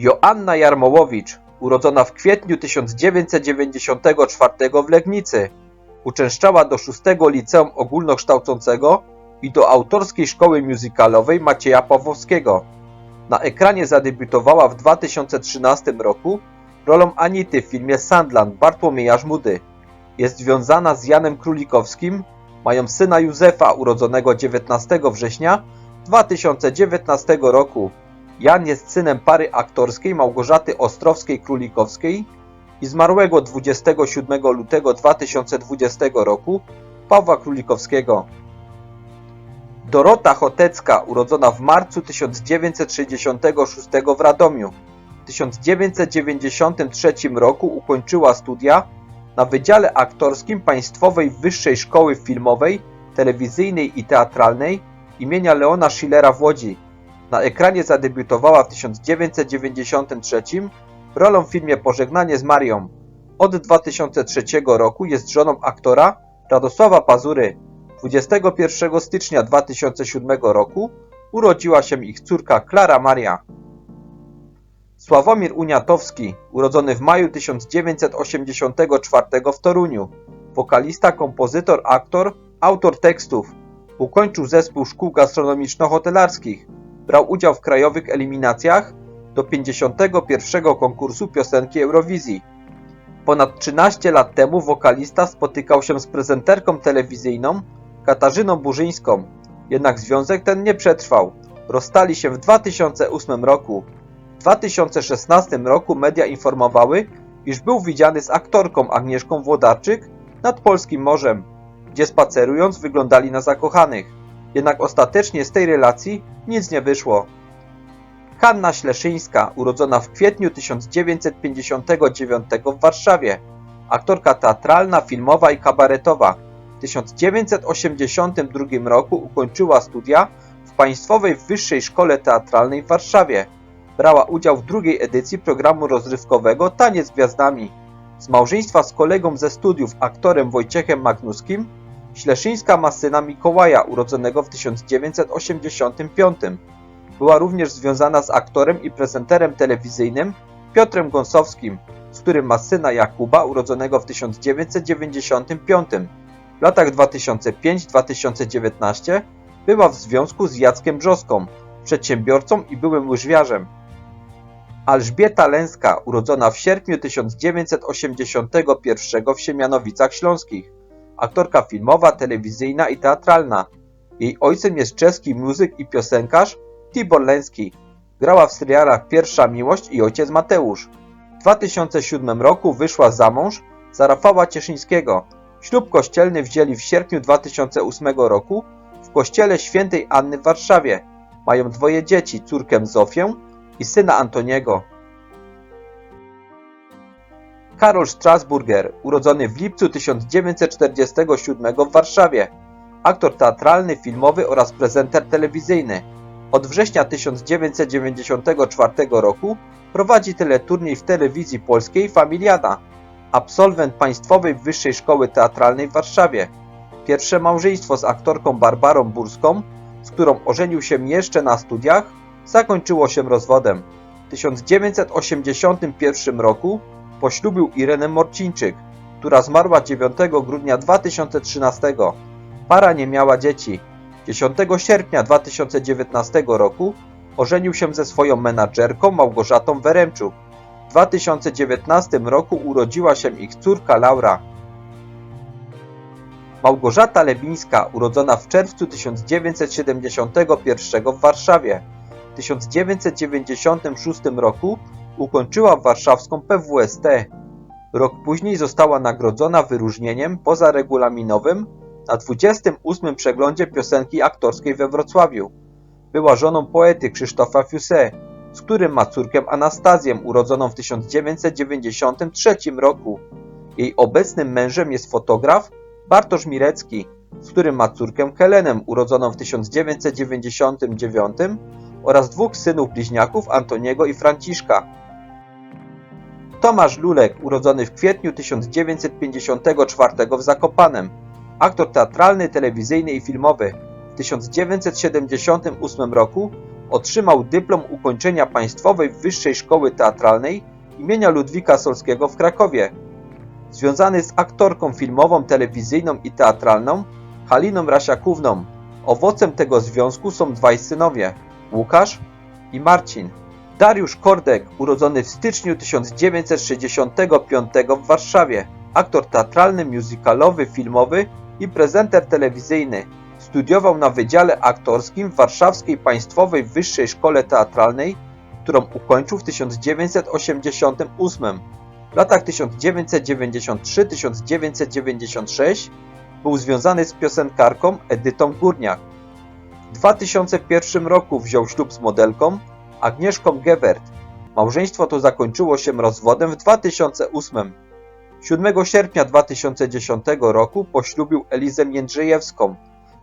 Joanna Jarmołowicz, urodzona w kwietniu 1994 w Legnicy, uczęszczała do szóstego liceum ogólnokształcącego i do autorskiej szkoły musicalowej Macieja Pawłowskiego. Na ekranie zadebiutowała w 2013 roku rolą Anity w filmie Sandland Bartłomieja Żmudy. Jest związana z Janem Królikowskim, mają syna Józefa urodzonego 19 września 2019 roku. Jan jest synem pary aktorskiej Małgorzaty Ostrowskiej-Królikowskiej i zmarłego 27 lutego 2020 roku Pawła Królikowskiego. Dorota Chotecka, urodzona w marcu 1966 w Radomiu. W 1993 roku ukończyła studia na Wydziale Aktorskim Państwowej Wyższej Szkoły Filmowej, Telewizyjnej i Teatralnej imienia Leona Schillera w Łodzi. Na ekranie zadebiutowała w 1993 rolą w filmie Pożegnanie z Marią. Od 2003 roku jest żoną aktora Radosława Pazury. 21 stycznia 2007 roku urodziła się ich córka Klara Maria. Sławomir Uniatowski, urodzony w maju 1984 w Toruniu, wokalista, kompozytor, aktor, autor tekstów. Ukończył zespół szkół gastronomiczno-hotelarskich. Brał udział w krajowych eliminacjach do 51. konkursu piosenki Eurowizji. Ponad 13 lat temu wokalista spotykał się z prezenterką telewizyjną Katarzyną Burzyńską, jednak związek ten nie przetrwał. Rozstali się w 2008 roku. W 2016 roku media informowały, iż był widziany z aktorką Agnieszką Włodarczyk nad Polskim Morzem, gdzie spacerując wyglądali na zakochanych. Jednak ostatecznie z tej relacji nic nie wyszło. Hanna Śleszyńska, urodzona w kwietniu 1959 w Warszawie, aktorka teatralna, filmowa i kabaretowa. W 1982 roku ukończyła studia w Państwowej Wyższej Szkole Teatralnej w Warszawie. Brała udział w drugiej edycji programu rozrywkowego Taniec z Gwiazdami. Z małżeństwa z kolegą ze studiów, aktorem Wojciechem Magnuskim, Śleszyńska ma syna Mikołaja, urodzonego w 1985. Była również związana z aktorem i prezenterem telewizyjnym Piotrem Gąsowskim, z którym ma syna Jakuba, urodzonego w 1995. W latach 2005-2019 była w związku z Jackiem Brzoską, przedsiębiorcą i byłym łyżwiarzem. Elżbieta Lęska, urodzona w sierpniu 1981 w Siemianowicach Śląskich, aktorka filmowa, telewizyjna i teatralna. Jej ojcem jest czeski muzyk i piosenkarz Tibor Lęski. Grała w serialach Pierwsza Miłość i Ojciec Mateusz. W 2007 roku wyszła za mąż za Rafała Cieszyńskiego. Ślub kościelny wzięli w sierpniu 2008 roku w kościele świętej Anny w Warszawie. Mają dwoje dzieci, córkę Zofię i syna Antoniego. Karol Strasburger, urodzony w lipcu 1947 w Warszawie. Aktor teatralny, filmowy oraz prezenter telewizyjny. Od września 1994 roku prowadzi teleturniej w telewizji polskiej Familiada. Absolwent Państwowej Wyższej Szkoły Teatralnej w Warszawie. Pierwsze małżeństwo z aktorką Barbarą Burską, z którą ożenił się jeszcze na studiach, zakończyło się rozwodem. W 1981 roku poślubił Irenę Morcińczyk, która zmarła 9 grudnia 2013. Para nie miała dzieci. 10 sierpnia 2019 roku ożenił się ze swoją menadżerką Małgorzatą Weremczuk. W 2019 roku urodziła się ich córka Laura. Małgorzata Lebińska, urodzona w czerwcu 1971 w Warszawie. W 1996 roku ukończyła warszawską PWST. Rok później została nagrodzona wyróżnieniem pozaregulaminowym na 28. przeglądzie piosenki aktorskiej we Wrocławiu. Była żoną poety Krzysztofa Fiusse, z którym ma córkę Anastazję, urodzoną w 1993 roku. Jej obecnym mężem jest fotograf Bartosz Mirecki, z którym ma córkę Helenę, urodzoną w 1999 oraz dwóch synów bliźniaków Antoniego i Franciszka. Tomasz Lulek, urodzony w kwietniu 1954 w Zakopanem, aktor teatralny, telewizyjny i filmowy. W 1978 roku otrzymał dyplom ukończenia Państwowej Wyższej Szkoły Teatralnej imienia Ludwika Solskiego w Krakowie. Związany z aktorką filmową, telewizyjną i teatralną Haliną Rasiakówną. Owocem tego związku są dwaj synowie, Łukasz i Marcin. Dariusz Kordek, urodzony w styczniu 1965 w Warszawie, aktor teatralny, musicalowy, filmowy i prezenter telewizyjny. Studiował na Wydziale Aktorskim w Warszawskiej Państwowej Wyższej Szkole Teatralnej, którą ukończył w 1988. W latach 1993-1996 był związany z piosenkarką Edytą Górniak. W 2001 roku wziął ślub z modelką Agnieszką Gewert. Małżeństwo to zakończyło się rozwodem w 2008. 7 sierpnia 2010 roku poślubił Elizę Jędrzejewską,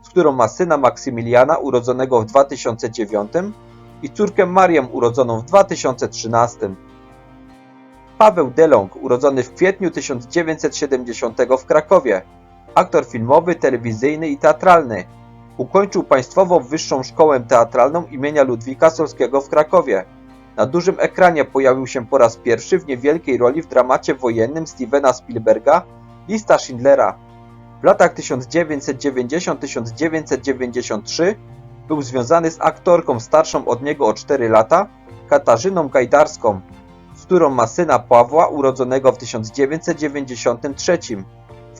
z którą ma syna Maksymiliana urodzonego w 2009 i córkę Marię urodzoną w 2013. Paweł Delong, urodzony w kwietniu 1970 w Krakowie, aktor filmowy, telewizyjny i teatralny. Ukończył Państwową Wyższą Szkołę Teatralną imienia Ludwika Solskiego w Krakowie. Na dużym ekranie pojawił się po raz pierwszy w niewielkiej roli w dramacie wojennym Stevena Spielberga Lista Schindlera. W latach 1990-1993 był związany z aktorką starszą od niego o 4 lata, Katarzyną Gajdarską, z którą ma syna Pawła urodzonego w 1993.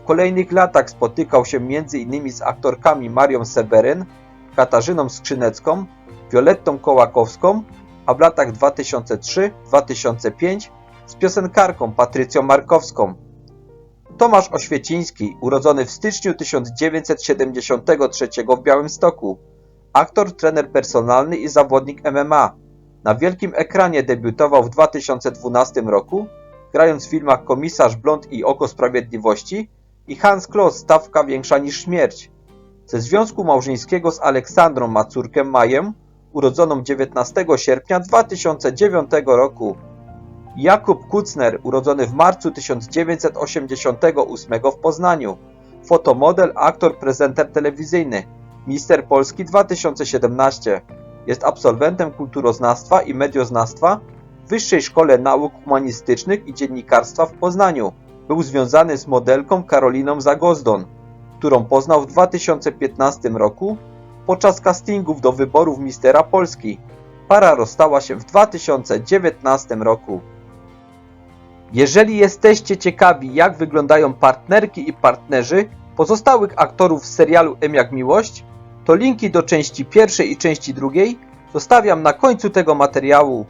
Kolejnych latach spotykał się m.in. z aktorkami Marią Seweryn, Katarzyną Skrzynecką, Violettą Kołakowską, a w latach 2003-2005 z piosenkarką Patrycją Markowską. Tomasz Oświeciński, urodzony w styczniu 1973 w Białymstoku, aktor, trener personalny i zawodnik MMA. Na wielkim ekranie debiutował w 2012 roku, grając w filmach Komisarz Blond i Oko Sprawiedliwości i Hans Kloss Stawka Większa niż Śmierć. Ze związku małżeńskiego z Aleksandrą ma córkę Maję, urodzoną 19 sierpnia 2009 roku. Jakub Kucner, urodzony w marcu 1988 w Poznaniu. Fotomodel, aktor, prezenter telewizyjny. Mister Polski 2017. Jest absolwentem kulturoznawstwa i medioznawstwa w Wyższej Szkole Nauk Humanistycznych i Dziennikarstwa w Poznaniu. Był związany z modelką Karoliną Zagozdon, którą poznał w 2015 roku podczas castingów do wyborów Mistera Polski. Para rozstała się w 2019 roku. Jeżeli jesteście ciekawi jak wyglądają partnerki i partnerzy pozostałych aktorów z serialu M jak Miłość, to linki do części pierwszej i części drugiej zostawiam na końcu tego materiału.